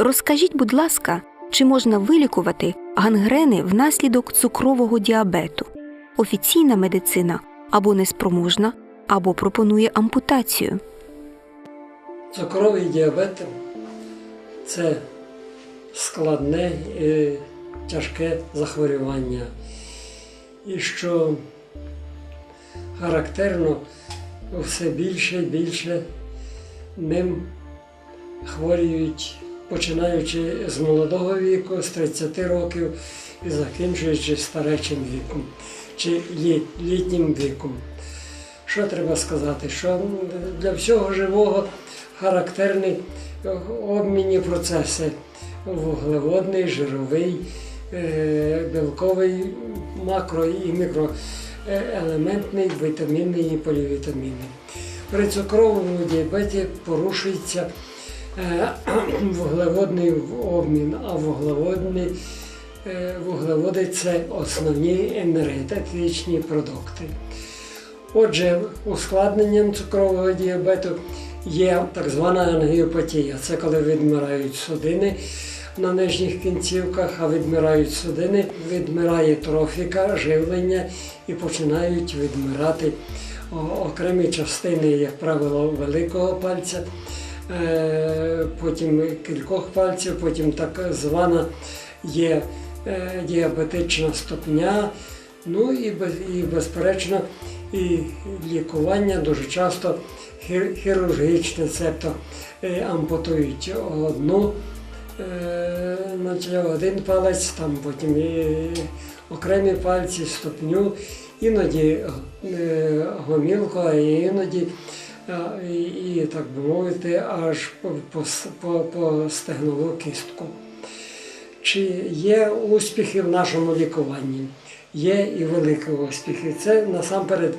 Розкажіть, будь ласка, чи можна вилікувати гангрени внаслідок цукрового діабету? Офіційна медицина або неспроможна, або пропонує ампутацію. Цукровий діабет це складне і тяжке захворювання. І що характерно, все більше і більше ним хворіють, починаючи з молодого віку, з 30 років і закінчуючи старечим віком чи літнім віком. Що треба сказати? Що для всього живого характерні обмінні процеси вуглеводний, жировий, е, білковий, макро і мікроелементний, вітамінний і полівітамінний. При цукровому діабеті порушується вуглеводний обмін, а вуглеводний, е, вуглеводи це основні енергетичні продукти. Отже, ускладненням цукрового діабету є так звана ангіопатія. Це коли відмирають судини на нижніх кінцівках, а відмирають судини, відмирає трофіка, живлення і починають відмирати окремі частини, як правило, великого пальця, е, потім кількох пальців, потім так звана є е, діабетична ступня. Ну і, і безперечно, і лікування дуже часто хір- хірургічне, цебто е, ампутують одну, е, значить, один палець, там потім і окремі пальці, ступню, іноді е, гомілку, а іноді е, і, так би мовити, аж по, по, по, стегнову кістку. Чи є успіхи в нашому лікуванні? Є і великі успіхи. Це насамперед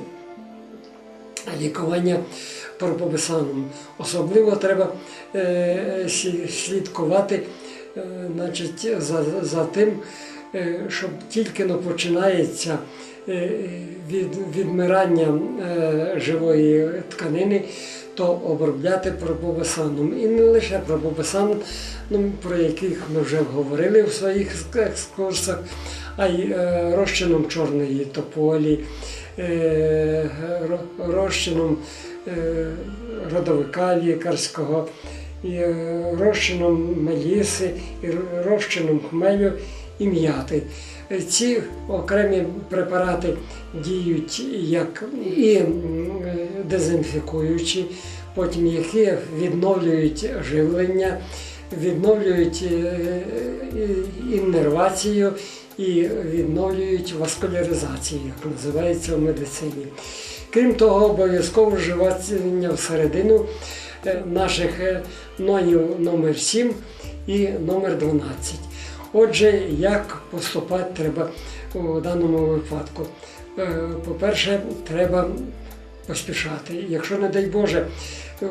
лікування пропописаном. Особливо треба е, слідкувати е, значить, за, за тим, е, щоб тільки но починається е, від, відмирання е, живої тканини, то обробляти пропописаном. І не лише пропописаном, про яких ми вже говорили в своїх екскурсах, а й розчином чорної тополі, розчином родовика лікарського, розчином меліси, розчином хмелю і м'яти. Е, Ці окремі препарати діють як і е, дезінфікуючі, потім які відновлюють живлення, відновлюють е, іннервацію і відновлюють васкуляризацію, як називається в медицині. Крім того, обов'язково вживання всередину е, наших е, нонів номер 7 і номер 12. Отже, як поступати треба у даному випадку? Е, По-перше, треба поспішати. Якщо, не дай Боже, е,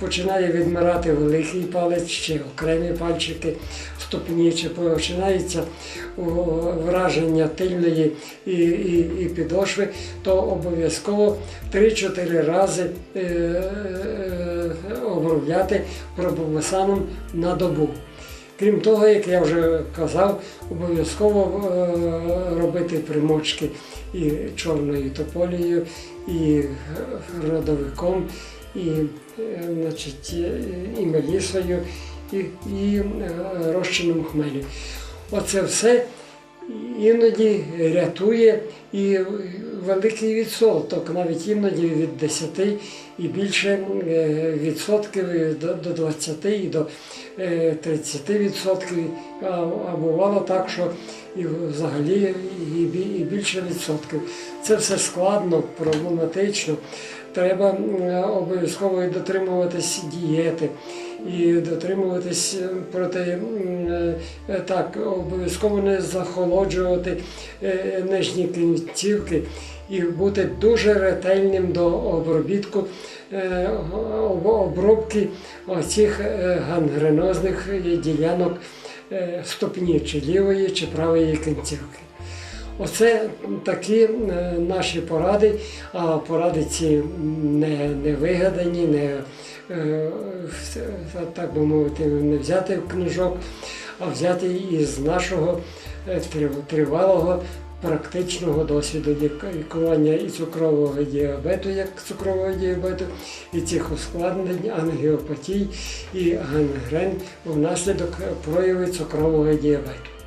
починає відмирати великий палець чи окремі пальчики ступні, чи починається враження тильної і, і, і підошви, то обов'язково 3-4 рази е, обробляти пробовесаном на добу. Крім того, як я вже казав, обов'язково е, робити примочки і чорною тополією, і родовиком, і, е, значить, е, і мелісою, і, і розчином хмелі. Оце все іноді рятує і великий відсоток, навіть іноді від 10 і більше е, відсотків до, до 20 і до е, 30 відсотків. А, а бувало так, що і взагалі і, більше відсотків. Це все складно, проблематично. Треба обов'язково дотримуватись дієти і дотримуватись е, проти е, так, обов'язково не захолоджувати е, нижні кінцівки і бути дуже ретельним до обробітку обробки оцих е, гангренозних ділянок ступні, чи лівої, чи правої кінцівки. Оце такі е, наші поради, а поради ці не, не вигадані, не е, так би мовити, не взяти в книжок, а взяти із нашого е, тривалого практичного досвіду лікування і цукрового діабету, як цукрового діабету, і цих ускладнень, ангіопатій і гангрен внаслідок прояву цукрового діабету.